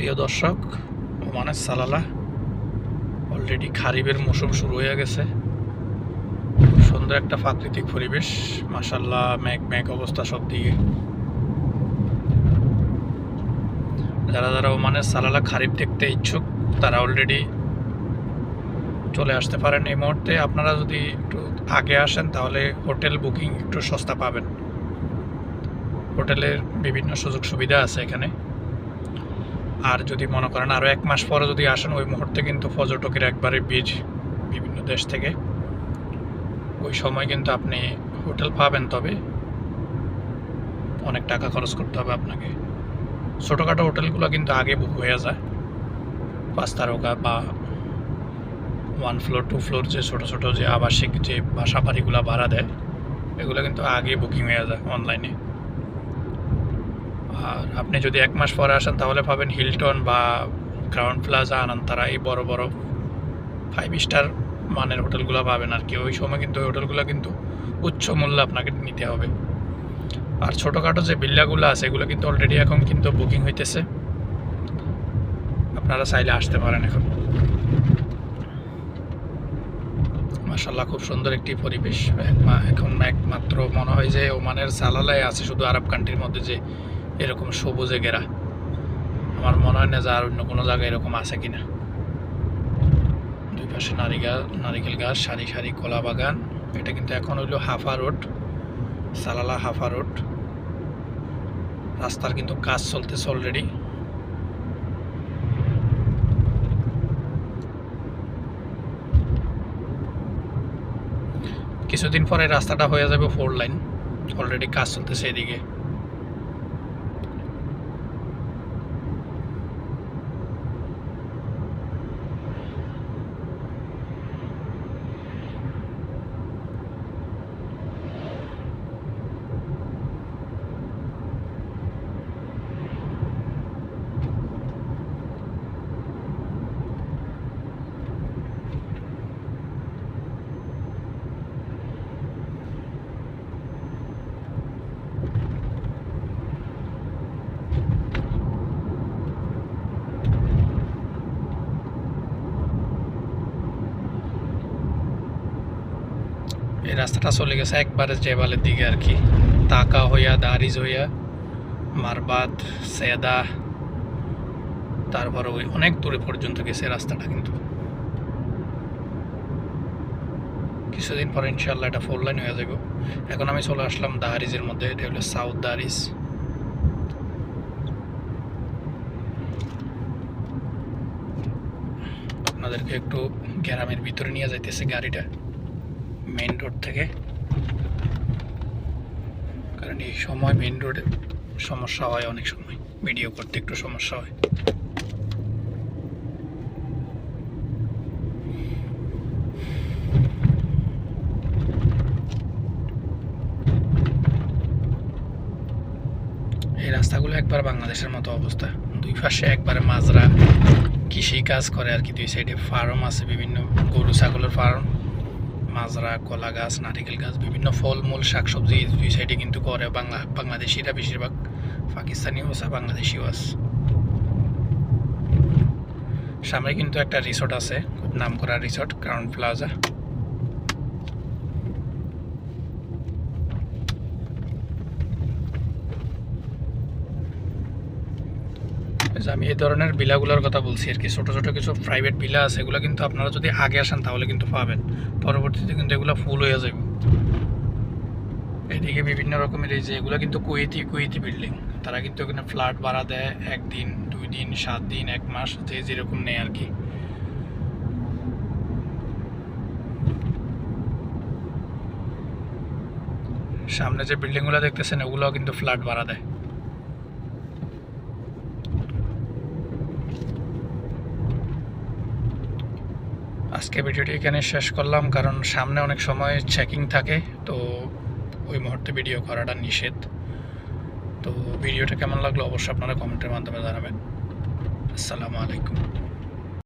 প্রিয় দর্শক, ওমানের সালালা অলরেডি খারিবের মৌসুম শুরু হয়ে গেছে। সুন্দর একটা প্রাকৃতিক পরিবেশ মাসাল্লাহ ম্যাগ ম্যাগ অবস্থা সব দিকে যারা যারা ওমানের সালালা খারিব দেখতে ইচ্ছুক, তারা অলরেডি চলে আসতে পারেন এই মুহূর্তে। আপনারা যদি একটু আগে আসেন, তাহলে হোটেল বুকিং একটু সস্তা পাবেন। হোটেলের বিভিন্ন সুযোগ সুবিধা আছে এখানে। আর যদি মনে করেন আরও এক মাস পরে যদি আসেন, ওই মুহূর্তে কিন্তু পর্যটকের একবারে বীজ বিভিন্ন দেশ থেকে। ওই সময় কিন্তু আপনি হোটেল পাবেন, তবে অনেক টাকা খরচ করতে হবে আপনাকে। ছোটোখাটো হোটেলগুলো কিন্তু আগে বুক হয়ে যায়। পাঁচ তারকা বা ওয়ান ফ্লোর টু ফ্লোর যে ছোটো ছোটো যে আবাসিক যে বাসা বাড়িগুলো ভাড়া দেয়, এগুলো কিন্তু আগে বুকিং হয়ে যায় অনলাইনে আর আপনি যদি এক মাস পরে আসেন, তাহলে পাবেন হিলটন বা গ্রাউন্ড প্লাজা আনন্তারা এই বড় বড় ফাইভ স্টার মানের হোটেলগুলো পাবেন আর কি। ওই সময় কিন্তু ওই হোটেলগুলো কিন্তু উচ্চ মূল্যে আপনাকে নিতে হবে। আর ছোটোখাটো যে বিল্লাগুলো আছে, এগুলো কিন্তু অলরেডি এখন কিন্তু বুকিং হইতেছে। আপনারা চাইলে আসতে পারেন এখন। মাসাল্লাহ খুব সুন্দর একটি পরিবেশ। এখন একমাত্র মনে হয় যে ওমানের সালালায় আছে, শুধু আরব কান্ট্রির মধ্যে যে এরকম সবুজে ঘেরা। আমার মনে হয় না যে আর অন্য কোনো জায়গায় এরকম আছে কিনা। দুই পাশে নারিকেল নারিকেল গাছ, সারি সারি কলা বাগান। এটা কিন্তু এখন হইল Haffa road, Salalah Haffa road. রাস্তার কিন্তু কাজ চলতেছে অলরেডি কিছুদিন পরে রাস্তাটা হয়ে যাবে ফোর লাইন অলরেডি কাজ চলতেছে এদিকে। এই রাস্তাটা চলে গেছে একবারে জেবালের দিকে আর কি। তাকা হইয়া দারিজ হইয়া মারবাদ, সেদা, তারপরে ওই অনেক দূরে পর্যন্ত গেছে রাস্তাটা কিন্তু। কিছুদিন পরে ইনশাল্লাহ এটা ফোর লাইন হয়ে যাবে এখন আমি চলে আসলাম দাহারিজের মধ্যে, এটা হলো সাউথ দাহারিজ আপনাদেরকে একটু গ্রামের ভিতরে নিয়ে যাইতেছে গাড়িটা। মেইন রোড থেকে। কারণ এই সময় মেইন রোডে সমস্যা হয়, অনেক সময়। ভিডিও করতে একটু সমস্যা হয়। এই রাস্তাগুলো একবার বাংলাদেশের মতো অবস্থা। দুই পাশে একবারে মাজরা কৃষি কাজ করে আর কি, দুই সাইডে ফার্ম আছে, বিভিন্ন গরু, ছাগলের ফার্ম মাজরা, কলা গাছ, নারিকেল গাছ, বিভিন্ন ফলমূল, শাকসবজি দুই সাইডে কিন্তু করে বাংলা, বাংলাদেশিরা বেশিরভাগ পাকিস্তানিও আছে বাংলাদেশিও আছে। সামনে কিন্তু একটা রিসোর্ট আছে, খুব নাম করা রিসোর্ট ক্রাউন প্লাজা আমি এই ধরনের বিলাগুলোর কথা বলছি আর কি। ছোটো ছোটো কিছু প্রাইভেট বিলা আছে, এগুলো কিন্তু আপনারা যদি আগে আসেন তাহলে কিন্তু পাবেন। পরবর্তীতে কিন্তু এগুলো ফুল হয়ে যাবে। এদিকে বিভিন্ন রকমের এই যে, এগুলো কিন্তু কুয়েতি কুয়েতি বিল্ডিং তারা কিন্তু এখানে ফ্ল্যাট ভাড়া দেয় একদিন দুই দিন, সাত দিন, এক মাস, যে যেরকম নেয় আর কি। সামনে যে বিল্ডিংগুলো দেখতেছেন, ওগুলোও কিন্তু ফ্ল্যাট ভাড়া দেয়। আজকে ভিডিওটি এখানে শেষ করলাম, কারণ সামনে অনেক সময় চেকিং থাকে, তো ওই মুহূর্তে ভিডিও করাটা নিষেধ। তো ভিডিওটা কেমন লাগল অবশ্যই আপনারা কমেন্টের মাধ্যমে জানাবেন। আসসালামু আলাইকুম।